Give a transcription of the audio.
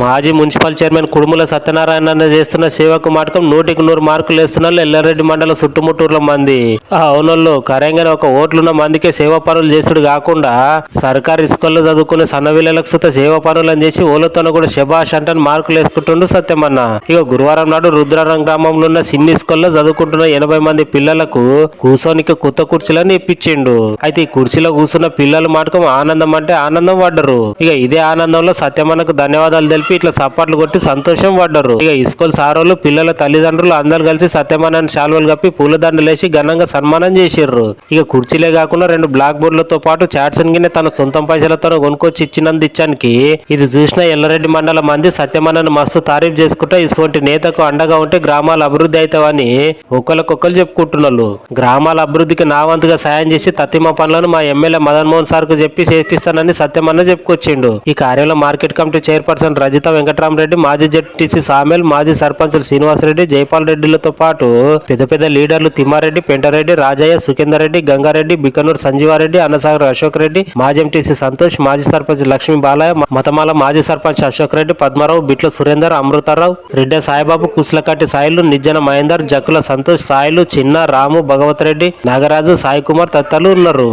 మాజీ municipal chairman Kudumula Satyanarayana అన్న చేస్తున్న సేవకు మాటకం నూటికి నూరు మార్కులు వేస్తున్నారు ఎల్లారెడ్డి మండల చుట్టుముట్టూరుల మంది. ఆ అవునోళ్ళు కరెంగానే ఒక ఓట్లున్న మందికే సేవ పనులు చేసుడు కాకుండా సర్కారు ఇసుకల్లో చదువుకునే సన్నవిల్లలకు సుత సేవా పనులను చేసి ఓలతోన కూడా శభాష్ అంటని మార్కులు వేసుకుంటుండు సత్యమన్న. ఇక గురువారం నాడు రుద్రారం గ్రామంలో ఉన్న సిన్ని ఇసుకల్లో చదువుకుంటున్న ఎనభై మంది పిల్లలకు కూర్చోనికి కొత్త కుర్చీలను ఇప్పించిండు. అయితే ఈ కుర్చీలో కూర్చున్న పిల్లలు మాటకం ఆనందం అంటే ఆనందం పడ్డరు. ఇక ఇదే ఆనందంలో సత్యమన్నకు ధన్యవాదాలు తెలిపి ఇట్లా సప్పట్లు కొట్టి సంతోషం పడ్డరు ఇక ఈ స్కూల్ సారోళ్ళు పిల్లల తల్లిదండ్రులు అందరు కలిసి సత్యమానాన్ని శాల్వలు కప్పి పూలదండలేసి ఘనంగా సన్మానం చేసిర్రు. ఇక కుర్చీలే కాకుండా రెండు బ్లాక్ బోర్డులతో పాటు చాట్స్ గిన్నె తన సొంతం పైసలతో కొనుక్కొచ్చి ఇచ్చినందు ఇచ్చానికి ఇది చూసిన ఎల్లరెడ్డి మండల మంది సత్యమానాన్ని మస్తు తారీఫ్ చేసుకుంటా ఇటువంటి నేతకు అండగా ఉంటే గ్రామాలు అభివృద్ధి అవుతావని ఒకరికొకరు చెప్పుకుంటున్నారు. గ్రామాల అభివృద్ధికి నా వంతుగా సాయం చేసి తత్తిమ పనులను మా ఎమ్మెల్యే మదన్ మోహన్ సార్కు చెప్పి చేపిస్తానని సత్యమన్న చెప్పుకొచ్చిండు. ఈ కార్యంలో market committee chairperson Rajitha Venkataramareddy మాజీ జడ్టీసీ సామెల్ మాజీ సర్పంచులు శ్రీనివాసరెడ్డి జైపాల్ రెడ్డిలతో పాటు పెద్ద పెద్ద లీడర్లు తిమ్మారెడ్డి పెంటారెడ్డి రాజయ్య సుఖేందర్ రెడ్డి గంగారెడ్డి బికనూరు సంజీవారెడ్డి అన్నసాగర్ అశోక్ రెడ్డి మాజీ ఎంటీసీ సంతోష్ మాజీ సర్పంచ్ లక్ష్మీ బాలయ్య మతమాల మాజీ సర్పంచ్ అశోక్ రెడ్డి పద్మారావు బిట్ల సురేందర్ అమృతారావు రెడ్డి సాయిబాబు కుస్లకట్టి సాయిలు నిజ్జన మహేందర్ జక్కుల సంతోష్ సాయిలు చిన్న రాము భగవత్ రెడ్డి నాగరాజు సాయి కుమార్ తదితరులు ఉన్నారు.